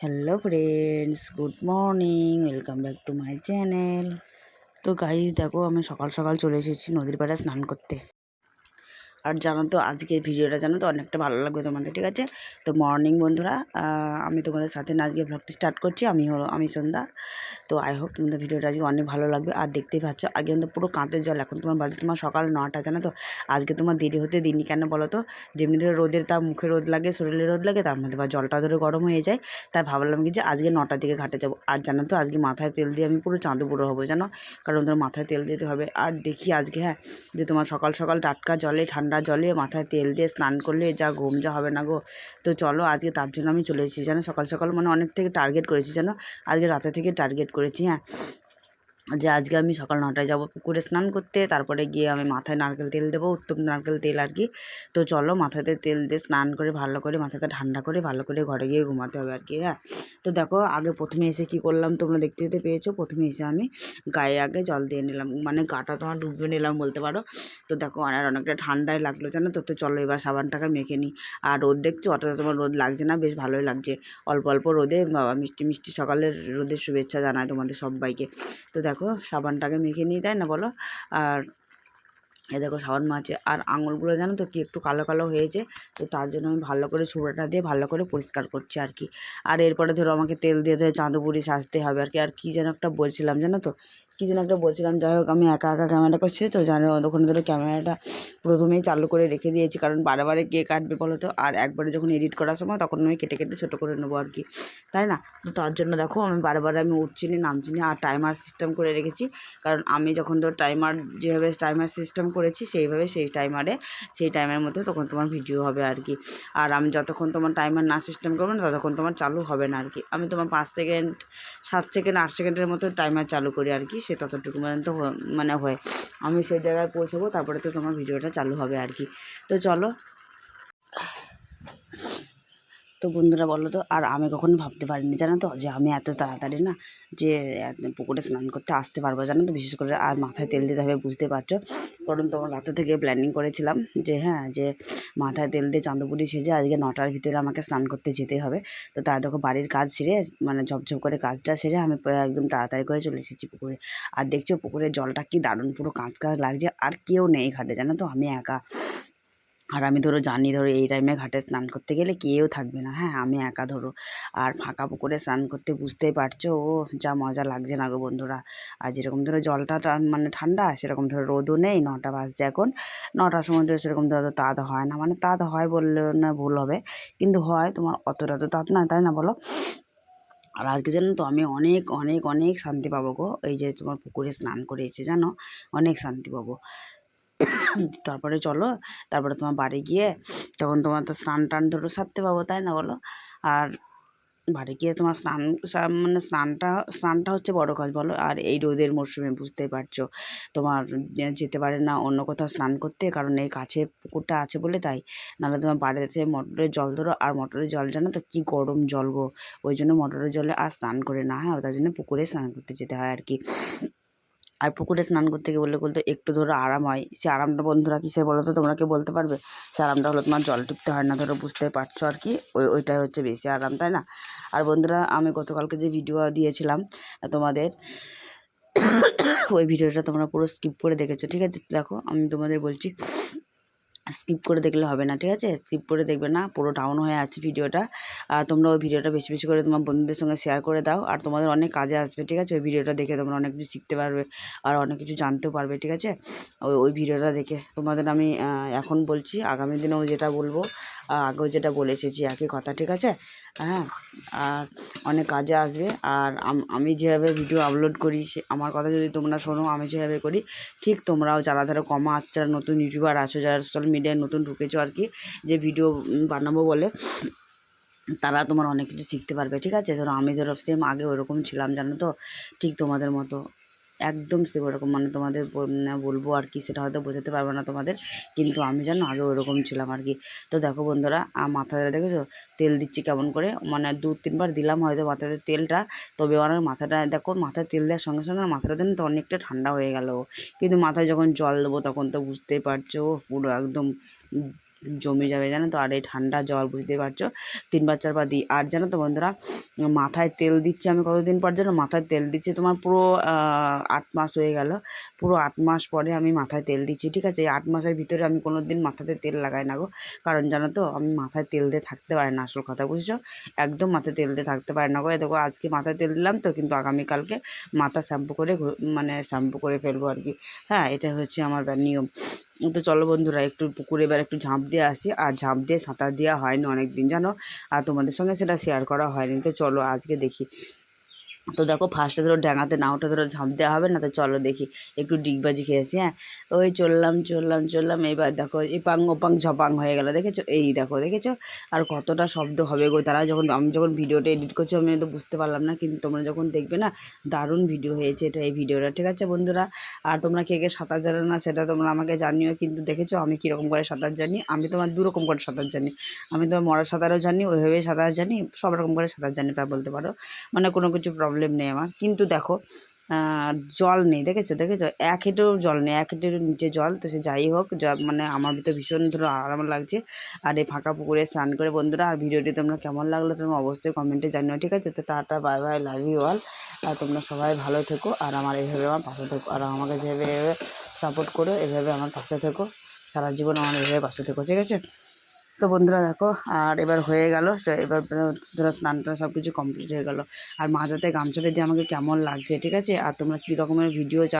Hello friends good morning welcome back to my channel তো guys দেখো, আমি সকাল সকাল চলে এসেছি নদীর পাড়ে স্নান করতে। আর জানো তো আজকে ভিডিওটা জানো তো অনেকটা ভালো লাগবে তোমাদের, ঠিক আছে? তো মর্নিং বন্ধুরা আমি তোমাদের সাথে আজকে ব্লগটি স্টার্ট করছি, আমি হলো, আমি সন্ধ্যা। তো আই হোপ তোমাদের ভিডিওটা আজকে অনেক ভালো লাগবে। আর দেখতেই পাচ্ছ, আগে কিন্তু পুরো কাঁতের জল, এখন তোমার বাড়িতে তোমার সকাল নটা, জানো তো? আজকে তোমার দেরি হতে দিনই কেন বলো তো? যেমনি ধরে রোদের তার মুখে রোদ লাগে, শরীরে রোদ লাগে, তার মধ্যে বা জলটা ধরে গরম হয়ে যায়। তাই ভাবলাম কি যে আজকে নটার দিকে ঘাটে যাব। আর জানো তো, আজকে মাথায় তেল দিয়ে আমি পুরো চাঁদো পুরো হব, জানো? কারণ তোমার মাথায় তেল দিতে হবে। আর দেখি আজকে হ্যাঁ যে তোমার সকাল সকাল টাটকা জলে ঠান্ডা জলে মাথায় তেল দিয়ে স্নান করলে যা ঘুম যা হবে না গো। তো চলো আজকে তার জন্য আমি চলে এসেছি। জানো সকাল সকাল মানে অনেক থেকে টার্গেট করেছি, জানো? আজকে রাতে থেকে টার্গেট করেছি হ্যাঁ। যে আজকে আমি সকাল নটায় যাব পুকুরে স্নান করতে, তারপরে গিয়ে আমি মাথায় নারকেল তেল দেবো উত্তম নারকেল তেল আর কি। তো চলো মাথাতে তেল দিয়ে স্নান করে, ভালো করে মাথাটা ঠান্ডা করে, ভালো করে ঘরে গিয়ে ঘুমাতে হবে আর কি হ্যাঁ। তো দেখো, আগে প্রথমে এসে কি করলাম তোমরা দেখতে দেখতে পেয়েছ? প্রথমে এসে আমি গায়ে আগে জল দিয়ে নিলাম মানে গাটা তোমার ডুবিয়ে নিলাম বলতে পারো। তো দেখো, আর অনেকটা ঠান্ডায় লাগল জানো তো তো চলো এবার সাবানটাকে মেখে নিই। আর রোদ দেখছ? অতটা তোমার রোদ লাগছে না, বেশ ভালোই লাগছে। অল্প অল্প রোদে মিষ্টি মিষ্টি সকালের রোদের শুভেচ্ছা জানায় তোমাদের সবাইকে। তো দেখো সাবানটাকে মেখে নিয়ে দেয় না বলো? আর এ দেখো, সাবান মাছে আর আঙুলগুলো জানো তো কি একটু কালো কালো হয়েছে, তো তার জন্য আমি ভালো করে ছোড়াটা দিয়ে ভালো করে পরিষ্কার করছি আর কি। আর এরপরে ধরো আমাকে তেল দিয়ে ধরে চাঁদপুরি সাজতে হবে আর কি। আর কী যেন একটা বলছিলাম জানো তো? কী যেন একটা বলছিলাম, যাই হোক, আমি একা একা ক্যামেরা করছি তো, জানো, ওখানে ধরো ক্যামেরাটা প্রথমেই চালু করে রেখে দিয়েছি। কারণ বারে কে কাটবে বলো তো? আর একবারে যখন এডিট করার সময় তখন আমি কেটে কেটে ছোটো করে নেব আর কি। তাই না? তো তার জন্য দেখো আমি বারে বারে আমি উঠছি নি, নামছি নি আর টাইমার সিস্টেম করে রেখেছি। কারণ আমি যখন ধর টাইমার যেভাবে টাইমার সিস্টেম করেছি সেইভাবে সেই টাইমারে সেই টাইমের মধ্যে তখন তোমার ভিডিও হবে আর কি। আর আমি যতক্ষণ তোমার টাইমার না সিস্টেম করব না ততক্ষণ তোমার চালু হবে না আর কি। আমি তোমার পাঁচ সেকেন্ড সাত সেকেন্ড আট সেকেন্ডের মতো টাইমার চালু করি আর কি, সে ততটুকু পর্যন্ত মানে হয়। আমি সেই জায়গায় পৌঁছবো, তারপরে তো তোমার ভিডিওটা চালু হবে আর কি। তো চলো তো বন্ধুরা বলো তো, আর আমি কখনো ভাবতে পারিনি, জানো তো, যে আমি এত তাড়াতাড়ি না যে পুকুরে স্নান করতে আসতে পারব, জানো তো, বিশেষ করে আর মাথায় তেল দিতে হবে, বুঝতে পারছ? কারণ তোমার রাতে থেকে প্ল্যানিং করেছিলাম যে হ্যাঁ যে মাথায় তেল দিয়ে চাঁদপুরি সেজে আজকে নটার ভিতরে আমাকে স্নান করতে যেতে হবে। তো তাই দেখো, বাড়ির কাজ সেরে মানে ঝপঝপ করে কাজটা সেরে আমি একদম তাড়াতাড়ি করে চলে এসেছি পুকুরে। আর দেখছ, পুকুরের জলটা কি দারুণ, পুরো কাঁচ কাঁচ লাগছে, আর কেউ নেই ঘাটে, জানো তো, আমি একা। আর আমি ধরো জানি ধরো এই টাইমে ঘাটে স্নান করতে গেলে কেউ থাকবে না। হ্যাঁ আমি একা ধরো। আর ফাঁকা পুকুরে স্নান করতে বুঝতেই পারছ, ও যা মজা লাগছে না গো বন্ধুরা। আর যেরকম ধরো জলটা মানে ঠান্ডা, সেরকম ধরো রোদও নেই, নটা বাজছে এখন। নটার সময় ধরো সেরকম ধরো তাঁত হয় না। মানে তাঁত হয় বললে না ভুল হবে, কিন্তু হয় তোমার অতটা তো তাঁত না তাই না বলো? আর আজকে জানো তো আমি অনেক অনেক অনেক শান্তি পাবো গো। এই যে তোমার পুকুরে স্নান করে এসে জানো, অনেক শান্তি পাবো। তারপরে চলো, তারপরে তোমার বাড়ি গিয়ে তখন তোমার তো স্নান টান ধরো সারতে পাবো, তাই না বলো? আর বাড়ি গিয়ে তোমার স্নান মানে স্নানটা স্নানটা হচ্ছে বড় কাজ বলো। আর এই রোদের মরশুমে বুঝতেই পারছ, তোমার যেতে পারে না অন্য কোথাও স্নান করতে, কারণ এই কাছে পুকুরটা আছে বলে তাই। নাহলে তোমার বাড়িতে মোটরের জল ধরো, আর মোটরের জল জানো তো কী গরম জল গো। ওই জন্য মোটরের জলে আর স্নান করে না হ্যাঁ? তার জন্য পুকুরে স্নান করতে যেতে হয় আর কি। আর পুকুরে স্নান করতে গিয়ে বললে বলতে, একটু ধরো আরাম হয়। সে আরামটা বন্ধুরা কিসে বলো তো, তোমরা কি বলতে পারবে? সে আরামটা হলো তোমার জল টিপতে হয় না, ধরো বুঝতে পারছ আর কি। ওই, ওইটাই হচ্ছে বেশি আরাম, তাই না? আর বন্ধুরা, আমি গতকালকে যে ভিডিও দিয়েছিলাম তোমাদের, ওই ভিডিওটা তোমরা পুরো স্কিপ করে দেখেছ, ঠিক আছে? দেখো, আমি তোমাদের বলছি স্কিপ করে দেখলে হবে না, ঠিক আছে? স্কিপ করে দেখবে না, পুরো ডাউন হয়ে আছে ভিডিওটা আর তোমরা ওই ভিডিওটা বেশি বেশি করে তোমার বন্ধুদের সঙ্গে শেয়ার করে দাও। আর তোমাদের অনেক কাজে আসবে, ঠিক আছে? ওই ভিডিওটা দেখে তোমরা অনেক কিছু শিখতে পারবে আর অনেক কিছু জানতেও পারবে, ঠিক আছে? ওই ওই ভিডিওটা দেখে তোমাদের আমি এখন বলছি, আগামী দিনেও যেটা বলব আগেও যেটা বলে এসেছি একই কথা, ঠিক আছে? হ্যাঁ আর অনেক কাজে আসবে। আর আম- যেভাবে ভিডিও আপলোড করি, সে আমার কথা যদি তোমরা শোনো, আমি যেভাবে করি, ঠিক তোমরাও যারা ধরো কমা আছো, যারা নতুন ইউটিউবার আছো, যারা সোশ্যাল মিডিয়ায় নতুন ঢুকেছো আর কি, যে ভিডিও বানাবো বলে, তারা তোমার অনেক কিছু শিখতে পারবে, ঠিক আছে? ধরো আমি ধরো সেম আগে ওরকম ছিলাম, জানো তো? ঠিক তোমাদের মতো। একদম সে ওরকম মানে তোমাদের বলব আর কি, সেটা হয়তো বোঝাতে পারব না তোমাদের, কিন্তু আমি জানো আগে ওরকম ছিলাম আর কি। তো দেখো বন্ধুরা মাথায় দেখেছ? তেল দিচ্ছি কেমন করে? মানে দু তিনবার দিলাম হয়তো মাথাতে তেলটা, তবে আমার মাথাটা, দেখো মাথায় তেল দেওয়ার সঙ্গে সঙ্গে মাথাটা দেন তো অনেকটা ঠান্ডা হয়ে গেল। কিন্তু মাথায় যখন জল দেবো তখন তো বুঝতেই পারছ, পুরো একদম জমে যাবে, জানো তো? আর এই ঠান্ডা জল বুঝতে পারছ? তিনবার চারবার দিই। আর জানো তো বন্ধুরা, মাথায় তেল দিচ্ছি আমি কতদিন পর জানো? মাথায় তেল দিচ্ছি তোমার পুরো আট মাস হয়ে গেল। পুরো আট মাস পরে আমি মাথায় তেল দিচ্ছি, ঠিক আছে? এই আট মাসের ভিতরে আমি কোনো দিন মাথাতে তেল লাগাই না গো। কারণ জানো তো, আমি মাথায় তেল দিয়ে থাকতে পারি না, আসল কথা বুঝছ? একদম মাথায় তেল দিয়ে থাকতে পারি না গো। দেখো, আজকে মাথায় তেল দিলাম তো, কিন্তু আগামীকালকে মাথা শ্যাম্পু করে মানে শ্যাম্পু করে ফেলব আর কি। হ্যাঁ এটা হচ্ছে আমার নিয়ম। তো চলো বন্ধুরা, একটু পুকুরে এবার একটু ঝাঁপ দিয়ে আসি। আর ঝাঁপ দিয়ে সাঁতার দেওয়া হয়নি অনেক দিন জানো? আর তোমাদের সঙ্গে সেটা শেয়ার করা হয়নি। তো চলো আজকে দেখি। তো দেখো ফার্স্টে ধরো ডাঙাতে নাওটা ধরো ঝাঁপ দেওয়া হবে না তো চলো দেখি, একটু ডিগবাজি খেয়েছি হ্যাঁ? ওই চললাম চললাম চললাম, এবার দেখো এপাং ওপাং ঝপাং হয়ে গেল, দেখেছ? এই দেখো, দেখেছ? আর কতটা শব্দ হবে গো, তারা যখন, আমি যখন ভিডিওটা এডিট করছি, আমি তো বুঝতে পারলাম না, কিন্তু তোমরা যখন দেখবে না, দারুণ ভিডিও হয়েছে এটা এই ভিডিওটা, ঠিক আছে বন্ধুরা? আর তোমরা কে কে সাঁতার জানো না, সেটা তোমরা আমাকে জানিও, কিন্তু দেখেছ? আমি কীরকম করে সাঁতার জানি? আমি তোমার দুরকম করে সাঁতার জানি। আমি তোমার মরা সাঁতারও জানি ওইভাবে সাঁতার জানি, সব রকম করে সাঁতার জানি প্রায় বলতে পারো? মানে কোনো কিছু প্রবলেম নেই আমার। কিন্তু দেখো জল নেই, দেখেছ? দেখেছ? এক হেঁটেও জল নেই, এক হেঁটের নিচে জল, তো সে যাই হোক মানে আমার ভিতরে ভীষণ ধরো আরাম লাগছে। আর এই ফাঁকা পুকুরে স্নান করে বন্ধুরা, আর ভিডিওটি তোমরা কেমন লাগল তোমরা অবশ্যই কমেন্টে জানিও, ঠিক আছে? তো tata bye bye love you all আর তোমরা সবাই ভালো থেকো, আর আমার এইভাবে আমার পাশে থেকো, আর আমাকে যেভাবে এভাবে সাপোর্ট করো, এভাবে আমার পাশে থেকো। সারা জীবন আমার এভাবে পাশে থেকো, ঠিক আছে? তো বন্ধুরা দেখো, আর এবার হয়ে গেল এবার ধরো স্নান টান সব কিছু কমপ্লিট হয়ে গেল। আর মাঝাতে গামছাটা দিয়ে আমাকে কেমন লাগছে, ঠিক আছে? আর তোমরা কী রকমের ভিডিও